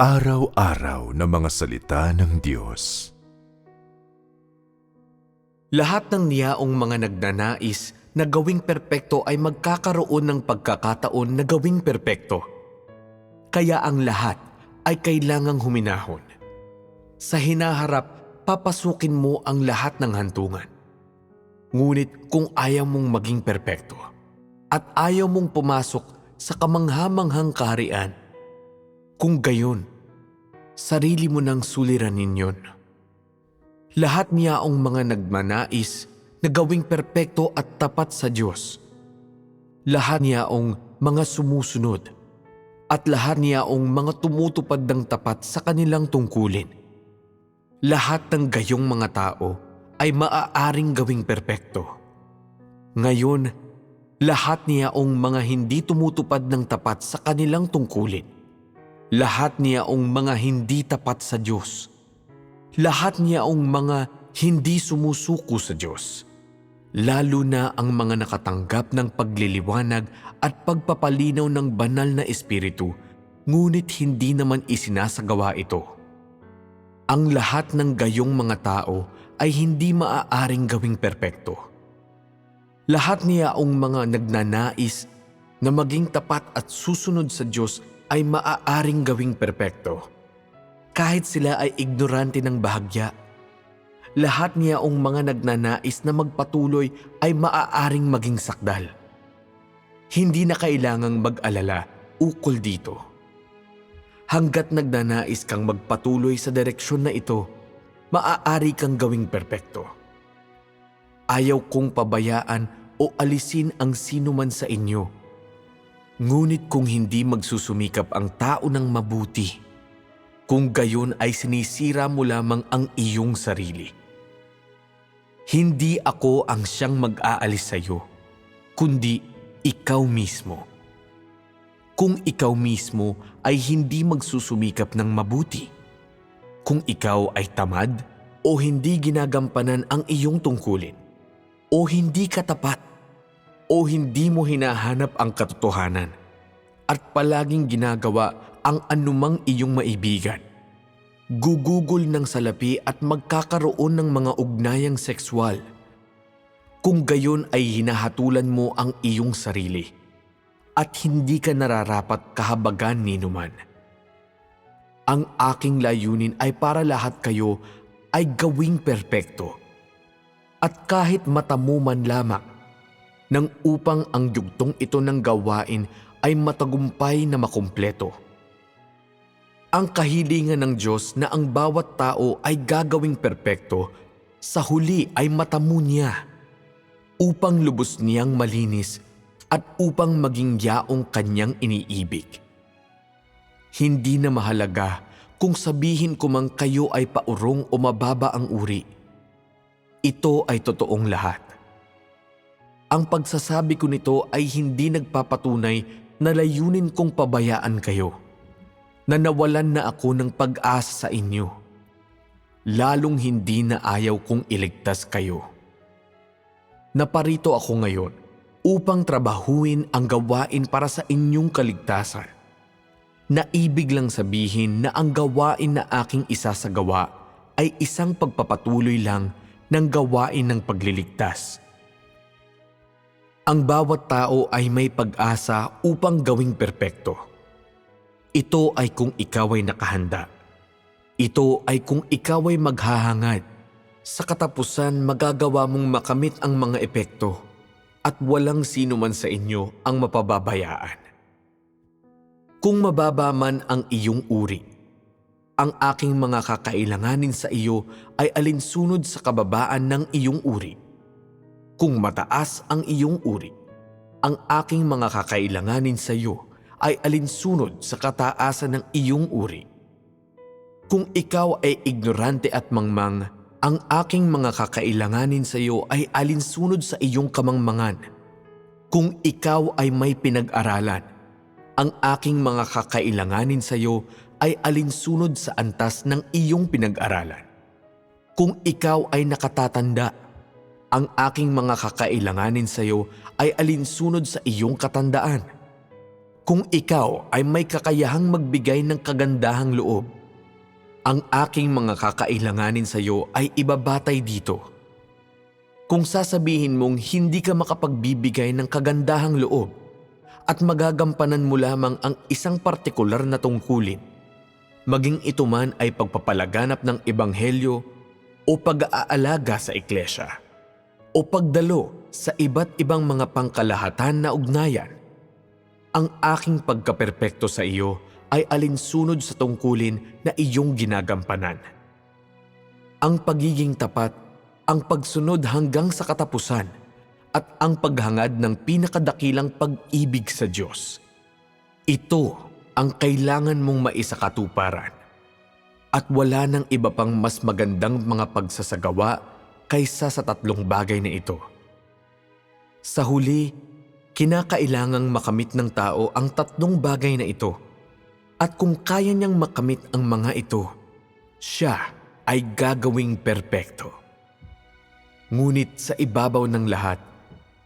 Pang-araw-araw na mga salita ng Diyos. Lahat ng niyaong mga nagnanais na gawing perpekto ay magkakaroon ng pagkakataon na gawing perpekto. Kaya ang lahat ay kailangang huminahon. Sa hinaharap, papasukin mo ang lahat ng hantungan. Ngunit kung ayaw mong maging perpekto at ayaw mong pumasok sa kamanghamanghang kaharian, kung gayon, sarili mo nang suliranin yon. Lahat niyaong mga nagmanais na gawing perpekto at tapat sa Diyos. Lahat niyaong mga sumusunod at lahat niyaong mga tumutupad ng tapat sa kanilang tungkulin. Lahat ng gayong mga tao ay maaaring gawing perpekto. Ngayon, lahat niyaong mga hindi tumutupad ng tapat sa kanilang tungkulin lahat niyaong mga hindi tapat sa Diyos. Lahat niyaong mga hindi sumusuko sa Diyos. Lalo na ang mga nakatanggap ng pagliliwanag at pagpapalinaw ng banal na espiritu, ngunit hindi naman isinasagawa ito. Ang lahat ng gayong mga tao ay hindi maaaring gawing perpekto. Lahat niyaong mga nagnanais na maging tapat at susunod sa Diyos ay maaaring gawing perpekto. Kahit sila ay ignorante ng bahagya, lahat niyaong mga nagnanais na magpatuloy ay maaaring maging sakdal. Hindi na kailangang mag-alala ukol dito. Hanggat nagnanais kang magpatuloy sa direksyon na ito, maaari kang gawing perpekto. Ayaw kong pabayaan o alisin ang sino man sa inyo Ngunit kung hindi magsusumikap ang tao ng mabuti, kung gayon ay sinisira mo lamang ang iyong sarili. Hindi ako ang siyang mag-aalis sa iyo, kundi ikaw mismo. Kung ikaw mismo ay hindi magsusumikap ng mabuti, kung ikaw ay tamad o hindi ginagampanan ang iyong tungkulin, o hindi katapat, o hindi mo hinahanap ang katotohanan at palaging ginagawa ang anumang iyong maibigan. Gugugol ng salapi at magkakaroon ng mga ugnayang sexual. Kung gayon ay hinahatulan mo ang iyong sarili at hindi ka nararapat kahabagan ni numan. Ang aking layunin ay para lahat kayo ay gawing perpekto. At kahit matamu man lamang, nang upang ang yugtong ito ng gawain ay matagumpay na makumpleto. Ang kahilingan ng Diyos na ang bawat tao ay gagawing perpekto, sa huli ay matamu niya upang lubos niyang malinis at upang maging yaong kanyang iniibig. Hindi na mahalaga kung sabihin ko mang kayo ay paurong o mababa ang uri. Ito ay totoong lahat. Ang pagsasabi ko nito ay hindi nagpapatunay na layunin kong pabayaan kayo. Na nawalan na ako ng pag-asa sa inyo. Lalong hindi na ayaw kong iligtas kayo. Naparito ako ngayon upang trabahuin ang gawain para sa inyong kaligtasan. Naibig lang sabihin na ang gawain na aking isasagawa ay isang pagpapatuloy lang ng gawain ng pagliligtas ang bawat tao ay may pag-asa upang gawing perpekto. Ito ay kung ikaw ay nakahanda. Ito ay kung ikaw ay maghahangad. Sa katapusan magagawa mong makamit ang mga epekto at walang sino man sa inyo ang mapababayaan. Kung mababa man ang iyong uri, ang aking mga kakailanganin sa iyo ay alinsunod sa kababaan ng iyong uri kung mataas ang iyong uri, ang aking mga kakailanganin sa iyo ay alinsunod sa kataasan ng iyong uri. Kung ikaw ay ignorante at mangmang, ang aking mga kakailanganin sa iyo ay alinsunod sa iyong kamangmangan. Kung ikaw ay may pinag-aralan, ang aking mga kakailanganin sa iyo ay alinsunod sa antas ng iyong pinag-aralan. Kung ikaw ay nakatatanda, ang aking mga kakailanganin sa iyo ay alinsunod sa iyong katandaan. kung ikaw ay may kakayahang magbigay ng kagandahang loob, ang aking mga kakailanganin sa iyo ay ibabatay dito. Kung sasabihin mong hindi ka makapagbibigay ng kagandahang loob at magagampanan mo lamang ang isang partikular na tungkulin, maging ito man ay pagpapalaganap ng ebanghelyo o pag-aalaga sa iglesia o pagdalo sa iba't ibang mga pangkalahatan na ugnayan, ang aking pagkaperpekto sa iyo ay alinsunod sa tungkulin na iyong ginagampanan. Ang pagiging tapat, ang pagsunod hanggang sa katapusan, at ang paghangad ng pinakadakilang pag-ibig sa Diyos. Ito ang kailangan mong maisakatuparan. At wala nang iba pang mas magandang mga pagsasagawa kaysa sa tatlong bagay na ito. Sa huli, kinakailangang makamit ng tao ang tatlong bagay na ito. At kung kaya niyang makamit ang mga ito, siya ay gagawing perpekto. Ngunit sa ibabaw ng lahat,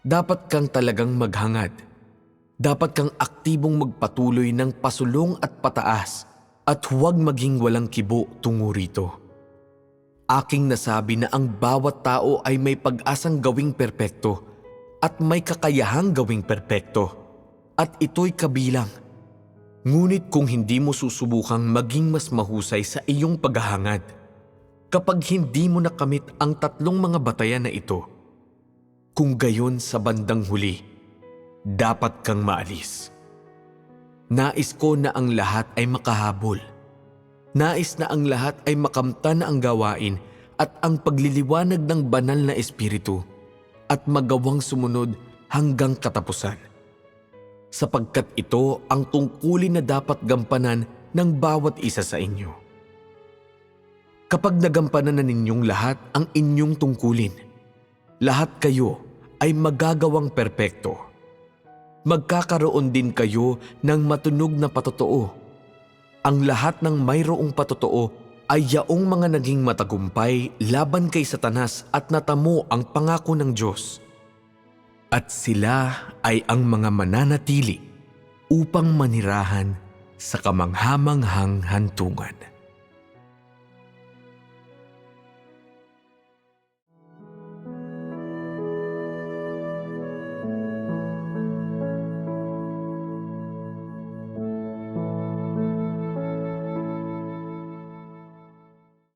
dapat kang talagang maghangad. Dapat kang aktibong magpatuloy ng pasulong at pataas at huwag maging walang kibo tungo rito. Aking nasabi na ang bawat tao ay may pag-asang gawing perpekto at may kakayahang gawing perpekto at ito'y kabilang. Ngunit kung hindi mo susubukang maging mas mahusay sa iyong paghahangad, kapag hindi mo nakamit ang tatlong mga batayan na ito, kung gayon sa bandang huli, dapat kang maalis. Nais ko na ang lahat ay makahabol. Nais na ang lahat ay makamtan ang gawain at ang pagliliwanag ng banal na espiritu at magawang sumunod hanggang katapusan. Sapagkat ito ang tungkulin na dapat gampanan ng bawat isa sa inyo. Kapag nagampanan na ninyong lahat ang inyong tungkulin, lahat kayo ay magagawang perpekto. Magkakaroon din kayo ng matunog na patotoo. Ang lahat ng mayroong patotoo ay yaong mga naging matagumpay laban kay Satanas at natamo ang pangako ng Diyos. At sila ay ang mga mananatili upang manirahan sa kamanghamanghang hantungan.